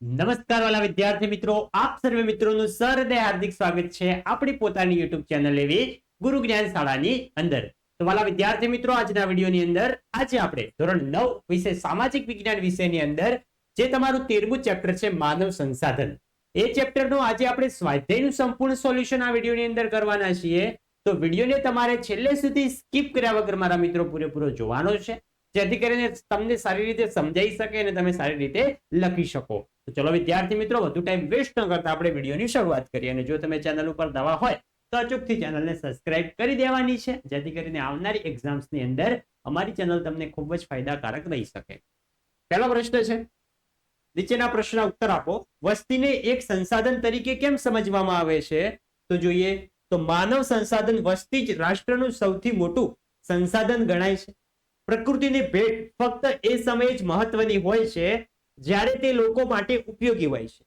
નમસ્કાર વાલા વિદ્યાર્થી મિત્રો, આપ સર્વે મિત્રોનું સહૃદય હાર્દિક સ્વાગત છે આપણી પોતાની યુટ્યુબ ચેનલ એવી ગુરુ જ્ઞાન શાળાની અંદર. તો વાલા વિદ્યાર્થી મિત્રો, આજના વિડીયોની અંદર આજે આપણે ધોરણ નવ વિષય સામાજિક વિજ્ઞાન વિષયની અંદર જે તમારું તેરમું ચેપ્ટર છે માનવ સંસાધન. એ ચેપ્ટરનું આજે આપણે સ્વાધ્યાયનું સંપૂર્ણ સોલ્યુશન આ વિડીયોની અંદર કરવાના છીએ. તો વિડીયોને તમારે છેલ્લે સુધી સ્કીપ કર્યા વગર મારા મિત્રો પૂરેપૂરો જોવાનો છે. જેથી કરીને તમને સારી રીતે સમજાઈ શકે અને તમે સારી રીતે લખી શકો. તો ચલો વિદ્યાર્થી મિત્રો, વધુ ટાઈમ વેસ્ટ ન કરતા આપણે વિડીયોની શરૂઆત કરીએ અને જો તમે ચેનલ ઉપર નવા હોય, તો અચૂકથી ચેનલને સબસ્ક્રાઇબ કરી દેવાની છે, જેથી કરીને આવનારી એક્ઝામ્સની અંદર અમારી ચેનલ તમને ખૂબ જ ફાયદાકારક રહી શકે. પહેલો પ્રશ્ન છે, નીચેના પ્રશ્નના ઉત્તર આપો. વસ્તીને એક સંસાધન તરીકે કેમ સમજવામાં આવે છે? તો જોઈએ, તો માનવ સંસાધન વસ્તી જ રાષ્ટ્રનું સૌથી મોટું સંસાધન ગણાય છે. પ્રકૃતિની ભેટ ફક્ત એ સમયે જ મહત્વની હોય છે જ્યારે તે લોકો માટે ઉપયોગી હોય છે.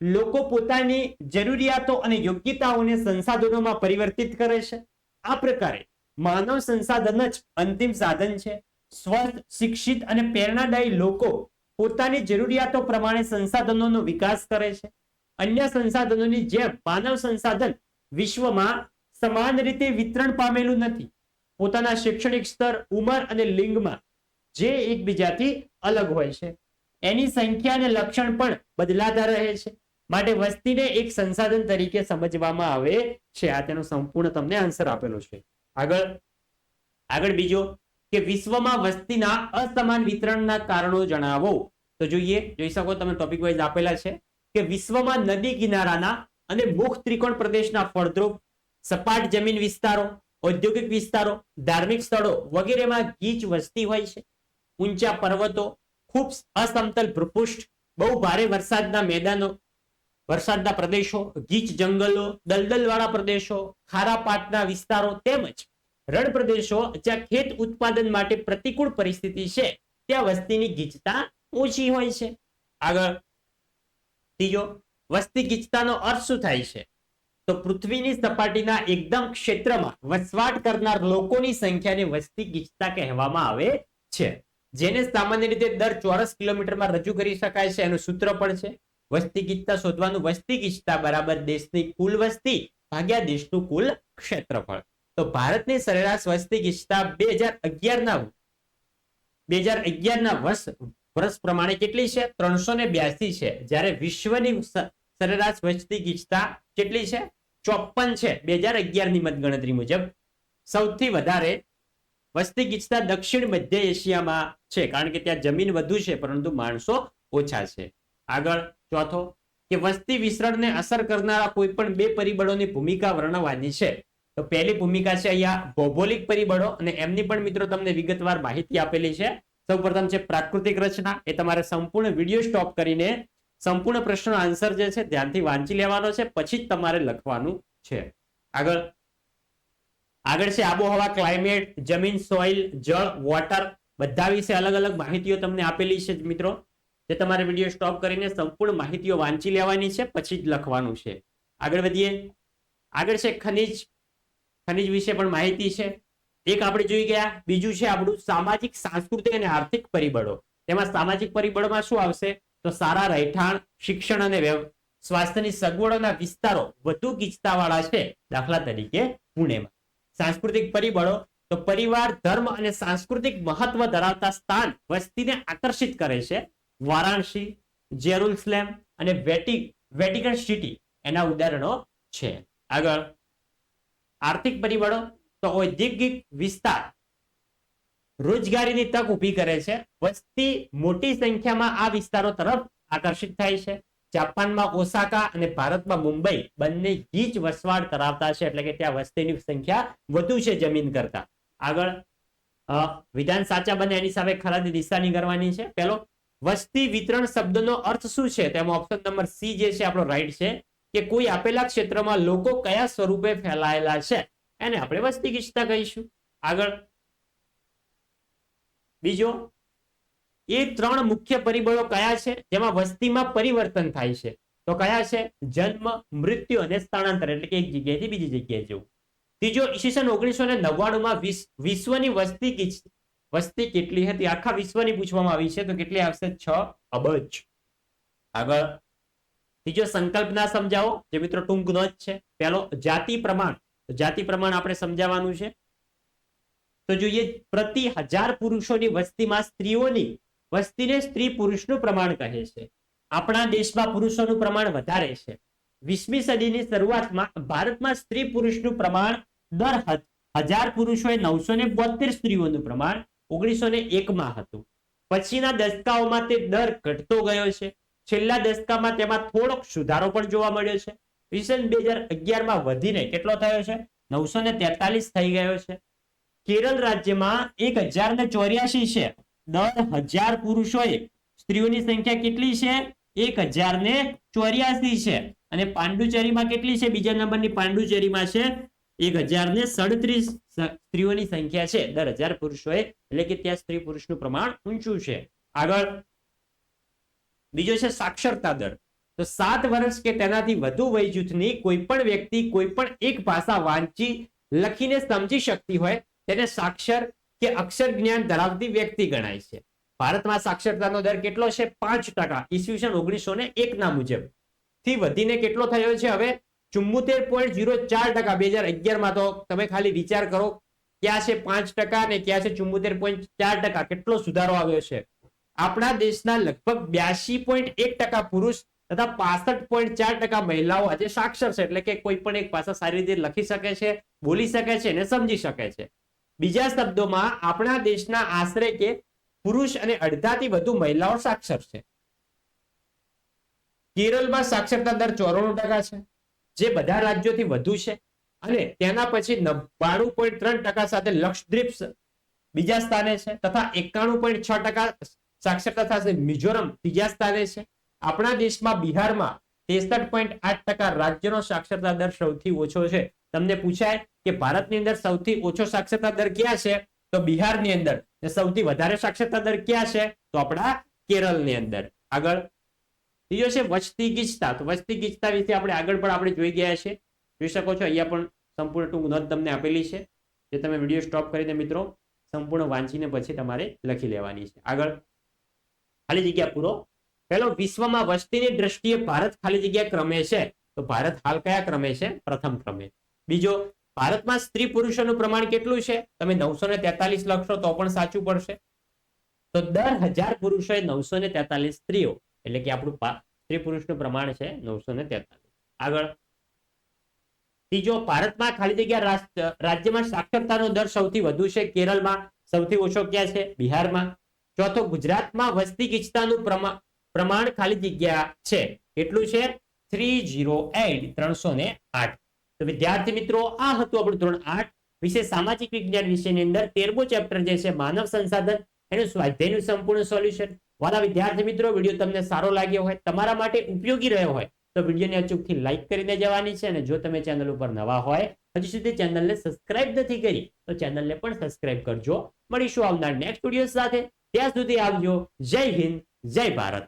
લોકો પોતાની જરૂરિયાતો અને યોગ્યતાઓને સંસાધનોમાં પરિવર્તિત કરે છે. આ પ્રકારે માનવ સંસાધન જ અંતિમ સાધન છે. સ્વસ્થ, શિક્ષિત અને પ્રેરણાદાયી લોકો પોતાની જરૂરિયાતો પ્રમાણે સંસાધનોનો વિકાસ કરે છે. અન્ય સંસાધનોની જેમ માનવ સંસાધન વિશ્વમાં સમાન રીતે વિતરણ પામેલું નથી. પોતાના શૈક્ષણિક સ્તર, ઉંમર અને લિંગમાં જે એકબીજાથી અલગ હોય છે. એની સંખ્યા અને લક્ષણ પણ બદલાતા રહે છે. માટે વસ્તીને એક સંસાધન તરીકે સમજવામાં આવે છે. આ તેનો સંપૂર્ણ તમને આન્સર આપેલો છે. આગળ આગળ બીજો, કે વિશ્વમાં વસ્તીના અસમાન વિતરણના કારણો જણાવો. તો જોઈએ, જોઈ શકો તમે ટોપિક વાઇઝ આપેલા છે, કે વિશ્વમાં નદી કિનારાના અને મુખ ત્રિકોણ પ્રદેશના ફળદ્રુપ, સપાટ જમીન વિસ્તારો, ઔદ્યોગિક વિસ્તારો, ધાર્મિક સ્થળો વગેરેમાં ગીચ વસ્તી હોય છે. ઊંચા પર્વતો ખૂબ અસમતલ ભૂપૃષ્ઠ, બહુ ભારે વરસાદના મેદાનો, વરસાદના પ્રદેશો, ગીચ જંગલો, દલદલવાળા પ્રદેશો, ખારા પાટના વિસ્તારો તેમજ રણ પ્રદેશો જ્યાં ખેત ઉત્પાદન માટે પ્રતિકૂળ પરિસ્થિતિ છે, ત્યાં વસ્તીની ગીચતા ઓછી હોય છે. આગળ, ત્રીજો, વસ્તી ગીચતાનો અર્થ શું થાય છે? તો પૃથ્વીની સપાટીના એકદમ ક્ષેત્રમાં વસવાટ કરનાર લોકોની સંખ્યાને વસ્તી ગીચતા કહેવામાં આવે છે. જેને સામાન્ય રીતે દર ચોરસ કિલોમીટરમાં રજૂ કરી શકાય છે, એનું સૂત્ર પણ છે. વસ્તી ગીચતા શોધવાનું વસ્તી ગીચતા બરાબર દેશની કુલ વસ્તી ભાગ્યા દેશનું કુલ ક્ષેત્રફળ. તો ભારતની સરેરાશ વસ્તી ગીચતા બે હજાર અગિયારના બે હજાર અગિયારના વર્ષ વર્ષ પ્રમાણે કેટલી છે? ત્રણસો ને બ્યાસી છે. જ્યારે વિશ્વની સરેરાશ વસ્તી ગીચતા કેટલી છે? ચોપન છે. બે હજાર અગિયારની મતગણતરી મુજબ સૌથી વધારે વસ્તી ગીચતા દક્ષિણ મધ્ય એશિયામાં છે. કારણ કે ત્યાં જમીન વધુ છે, પરંતુ માણસો ઓછા છે. આગળ ચોથો, કે વસ્તી વિસ્તરણને અસર કરનારા કોઈ પણ બે પરિબળોની ભૂમિકા વર્ણવવાની છે. તો પહેલી ભૂમિકા છે અહીંયા ભૌગોલિક પરિબળો અને એમની પણ મિત્રો તમને વિગતવાર માહિતી આપેલી છે. સૌપ્રથમ છે પ્રાકૃતિક રચના. એ તમારે સંપૂર્ણ વીડિયો સ્ટોપ કરીને સંપૂર્ણ પ્રશ્નનો આન્સર જે છે, ધ્યાનથી વાંચી લેવાનો છે. પછી જ તમારે લખવાનું છે. આગળ આગળ છે આબોહવા ક્લાઇમેટ જમીન સોઇલ જળ વોટર બધા વિશે અલગ અલગ માહિતીઓ તમને આપેલી છે મિત્રો. જે તમારે વીડિયો સ્ટોપ કરીને સંપૂર્ણ માહિતીઓ વાંચી લેવાની છે, પછી જ લખવાનું છે. આગળ વધીએ. આગળ છે ખનિજ. ખનિજ વિશે પણ માહિતી છે. એક આપણે જોઈ ગયા. બીજું છે આપણું સામાજિક, સાંસ્કૃતિક અને આર્થિક પરિબળો. તેમાં સામાજિક પરિબળમાં શું આવશે? તો સારા રહેઠાણ, શિક્ષણ અને સ્વાસ્થ્યની સગવડોના વિસ્તારો વધુ ગીચતાવાળા છે. દાખલા તરીકે પુણેમાં. સાંસ્કૃતિક પરિબળો, તો પરિવાર, ધર્મ અને સાંસ્કૃતિક મહત્વ ધરાવતા સ્થાન વસ્તીને આકર્ષિત કરે છે. વારાણસી, જેરુસલેમ અને વેટી, વેટિકન સિટી એના ઉદાહરણો છે. આગળ, આર્થિક પરિબળો, તો ઔદ્યોગિક વિસ્તાર. રોજગારીની તક ઊભી કરે છે. વસ્તી મોટી સંખ્યામાં આ વિસ્તારો તરફ આકર્ષિત થાય છે. જાપાનમાં ઓસાકા અને ભારતમાં મુંબઈ બંને ગીચ વસવાટ ધરાવતા છે. એટલે કે ત્યાં વસ્તીની સંખ્યા વધુ છે જમીન કરતા. આગળ વિધાન સાચા બને એની સામે ખરાની નિશાની કરવાની છે. પેલો, વસ્તી વિતરણ શબ્દનો અર્થ શું છે? તેમાં ઓપ્શન નંબર સી જે છે, આપણો રાઈટ છે, કે કોઈ આપેલા ક્ષેત્રમાં લોકો કયા સ્વરૂપે ફેલાયેલા છે? એને આપણે વસ્તી ગીચતા કહીશું. આગળ, બીજો એ ત્રણ મુખ્ય પરિબળો કયા છે? જેમાં વસ્તીમાં પરિવર્તન થાય છે. તો કયા છે? જન્મ, મૃત્યુ અને સ્થળાંતર, એટલે કે એક જગ્યાએથી બીજી જગ્યાએ જવું. ત્રીજો ઈસવીસન ઓગણીસો ને નવ્વાણુંમાં વિશ્વની વસ્તી વસ્તી કેટલી હતી? આખા વિશ્વની પૂછવામાં આવી છે. તો કેટલી આવશે? છ અબજ. આગળ. ત્રીજો સંકલ્પ ના સમજાવો, જે મિત્રો ટૂંક નો જ છે. પહેલો, જાતિ પ્રમાણ. જાતિ પ્રમાણ આપણે સમજાવવાનું છે. તો જોઈએ, પ્રતિ હજાર પુરુષોની વસ્તીમાં સ્ત્રીઓની વસ્તીને સ્ત્રી પુરુષનું પ્રમાણ કહે છે. આપણા દેશમાં પુરુષોનું પ્રમાણ વધારે છે. વીસમી સદીની શરૂઆતમાં ભારતમાં સ્ત્રી પુરુષનું પ્રમાણ દર હજાર પુરુષોએ નવસો ને બોતેર સ્ત્રીઓનું પ્રમાણ ઓગણીસો ને એકમાં હતું. પછીના દશકાઓમાં તે દર ઘટતો ગયો છે. છેલ્લા દશકામાં તેમાં થોડોક સુધારો પણ જોવા મળ્યો છે. ઈસન બે હજાર અગિયારમાં વધીને કેટલો થયો છે? નવસો ને તેતાલીસ થઈ ગયો છે. કેરળ રાજ્યમાં એક હજાર ને ચોર્યાસી છે. દર હજાર પુરુષોએ સ્ત્રીઓની સંખ્યા કેટલી છે? એક હજાર ને ચોર્યાસી છે. અને પાંડુચેરીમાં કેટલી છે? બીજા નંબરની પાંડુચેરીમાં છે એક હજાર ને સડત્રીસ સ્ત્રીઓની સંખ્યા છે. દર હજાર પુરુષોએ, એટલે કે ત્યાં સ્ત્રી પુરુષનું પ્રમાણ ઊંચું છે. આગળ બીજો છે સાક્ષરતા દર. તો સાત વર્ષ કે તેનાથી વધુ વય જૂથની કોઈ પણ વ્યક્તિ કોઈ પણ એક ભાષા વાંચી, લખીને સમજી શકતી હોય, તેને સાક્ષર કે અક્ષર જ્ઞાન ધરાવતી વ્યક્તિ ગણાય છે. ભારતમાં સાક્ષરતાનો દર કેટલો છે? પાંચ ટકા. ઈસવીસન ઓગણીસો ને એક ના મુજબ. થી વધીને કેટલો થયો છે હવે? ચુમ્મોતેર પોઈન્ટ ઝીરો ચાર ટકા. બે હજાર અગિયારમાં તો તમે ખાલી વિચાર કરો, ક્યાં છે પાંચ ટકા અને ક્યાં છે ચુમ્મોતેર પોઈન્ટ ચાર ટકા? કેટલો સુધારો આવ્યો છે? આપણા દેશના લગભગ બ્યાસી પોઈન્ટ એક ટકા પુરુષ તથા પાસઠ પોઈન્ટ ચાર ટકા મહિલાઓ આજે સાક્ષર છે. એટલે કે કોઈ પણ એક ભાષા સારી રીતે લખી શકે છે, બોલી શકે છે અને સમજી શકે છે. બીજા શબ્દોમાં આપણા દેશના આશરે કે પુરુષ અને અડધાથી વધુ મહિલાઓ સાક્ષર છે. કેરળમાં સાક્ષરતા દર ચોરાણું ટકા છે, જે બધા રાજ્યોથી વધુ છે અને તેના પછી નવ્વાણું પોઈન્ટ ત્રણ ટકા સાથે લક્ષદ્વીપ બીજા સ્થાને છે તથા એકાણું પોઈન્ટ છ ટકા સાક્ષરતા સાથે મિઝોરમ ત્રીજા સ્થાને છે. આપણા દેશમાં બિહારમાં ત્રેસઠ પોઈન્ટ આઠ ટકા રાજ્યનો સાક્ષરતા દર સૌથી ઓછો છે. તમને પૂછાય કે ભારતની અંદર સૌથી ઓછો સાક્ષરતા દર ક્યાં છે? તો બિહારની અંદર. સૌથી વધારે સાક્ષરતા દર ક્યાં છે? તો આપણા કેરળની અંદર. આગળ. ત્રીજો છે વસ્તી ગીચતા તો વસ્તી ગીચતા વિશે આપણે આગળ પણ આપણે જોઈ ગયા છે. જોઈ શકો છો, અહીંયા પણ સંપૂર્ણ ટૂંક નોંધ તમને આપેલી છે. જે તમે વીડિયો સ્ટોપ કરીને મિત્રો સંપૂર્ણ વાંચીને પછી તમારે લખી લેવાની છે. આગળ. ખાલી જગ્યા પૂરો. પેલો વિશ્વમાં વસ્તીની દ્રષ્ટિએ ભારત ખાલી જગ્યા ક્રમે છે. તો ભારત હાલ કયા ક્રમે છે? પ્રથમ ક્રમે. બીજો ભારતમાં સ્ત્રી પુરુષોનું પ્રમાણ કેટલું છે? તમે નવસો ને તેતાલીસ લખશો તો પણ સાચું પડશે. તો દર હજાર પુરુષોએ નવસો ને તેતાલીસ સ્ત્રીઓ, એટલે કે આપણું સ્ત્રી પુરુષનું પ્રમાણ છે નવસો ને તેતાલીસ. આગળ. ત્રીજો, ભારતમાં ખાલી જગ્યા રાજ્યમાં સાક્ષરતાનો દર સૌથી વધુ છે. કેરળમાં સૌથી ઓછો ક્યાં છે? બિહારમાં. ચોથો, ગુજરાતમાં વસ્તી ગીચતાનું પ્રમાણ ખાલી જગ્યા છે. કેટલું છે? થ્રી જીરો એટ ત્રણસો ને આઠ. તો વિદ્યાર્થી મિત્રો, આ હતું આપણું ધોરણ આઠ. વિશે સામાજિક વિજ્ઞાન વિષયની અંદર તેરમો ચેપ્ટર જે છે, માનવ સંસાધન, એનું સ્વાધ્યાયનું સંપૂર્ણ સોલ્યુશન વાલા વિદ્યાર્થી મિત્રો, વીડિયો તમને સારો લાગ્યો હોય, તમારા માટે ઉપયોગી રહ્યો હોય, તો વિડીયોને અચૂકથી લાઇક કરીને જવાની છે અને જો તમે ચેનલ ઉપર નવા હોય, હજી સુધી ચેનલને સબસ્ક્રાઇબ નથી કરી, તો ચેનલને પણ સબસ્ક્રાઇબ કરજો. મળીશું આવનાર નેક્સ્ટ વીડિયો સાથે. ત્યાં સુધી આવજો. જય હિન્દ, જય ભારત.